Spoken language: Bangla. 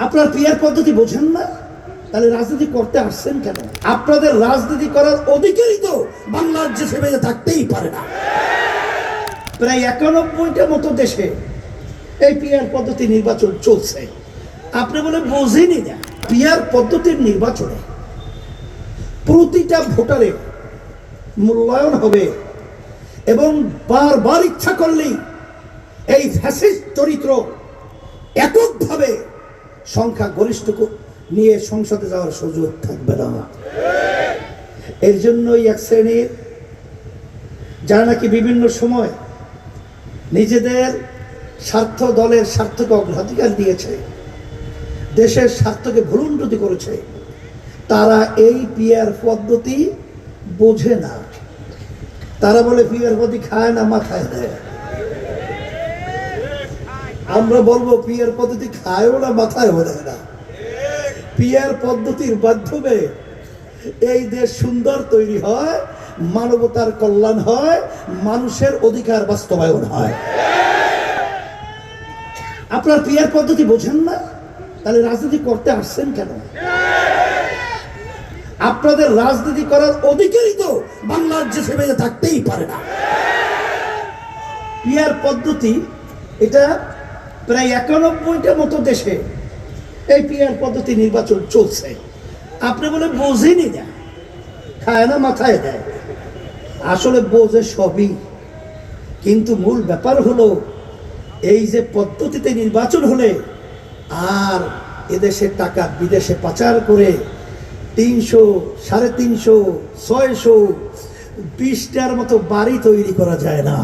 আপনার পিয়ার পদ্ধতি বোঝেন না? তাহলে রাজনীতি করতে আসছেন কেন? আপনাদের রাজনীতি করার অধিকারই তো বাংলার বাংলাদেশে বেঁচে থাকতেই পারে না। প্রায় একানব্বইটা মতো দেশে এই পিয়ার পদ্ধতি নির্বাচন চলছে। আপনি বলে বোঝেনি না পিয়ার পদ্ধতির নির্বাচনে প্রতিটা ভোটারের মূল্যায়ন হবে এবং বারবার ইচ্ছা করলেই এই ফ্যাসিস্ট চরিত্র এককভাবে সংখ্যা গরিষ্ঠ নিয়ে সংসদে যাওয়ার সুযোগ থাকবে না। এর জন্যই এক শ্রেণির যারা নাকি বিভিন্ন সময় নিজেদের স্বার্থ দলের স্বার্থকে অগ্রাধিকার দিয়েছে, দেশের স্বার্থকে ভুলুন্ডতি করেছে, তারা এই পিয়ার পদ্ধতি বোঝে না। তারা বলে, পিয়ার পদ্ধতি খায় না মাথায় দেয় আমরা বলব পিয়ার পদ্ধতি খায়ও না মাথায় দেয় না। পিয়ার পদ্ধতির মাধ্যমে এই দেশ সুন্দর তৈরি হয়, মানবতার কল্যাণ হয়, মানুষের অধিকার বাস্তবায়ন হয়। আপনার পিয়ার পদ্ধতি বোঝেন না? তাহলে রাজনীতি করতে আসছেন কেন? আপনাদের রাজনীতি করার অধিকারই তো বাংলাদেশে বেঁচে থাকতেই পারে না। পিয়ার পদ্ধতি, এটা প্রায় একানব্বইটা মতো দেশে এই পিয়ার পদ্ধতি নির্বাচন চলছে। আপনি বলে বোঝেনি না। খায় না, মাথায় দেয়। আসলে বোঝে সবই। কিন্তু মূল ব্যাপার হলো, এই যে পদ্ধতিতে নির্বাচন হলে আর এদেশের টাকা বিদেশে পাচার করে তিনশো, সাড়ে তিনশো, ছয়শো, বিশটার মতো বাড়ি তৈরি করা যায় না।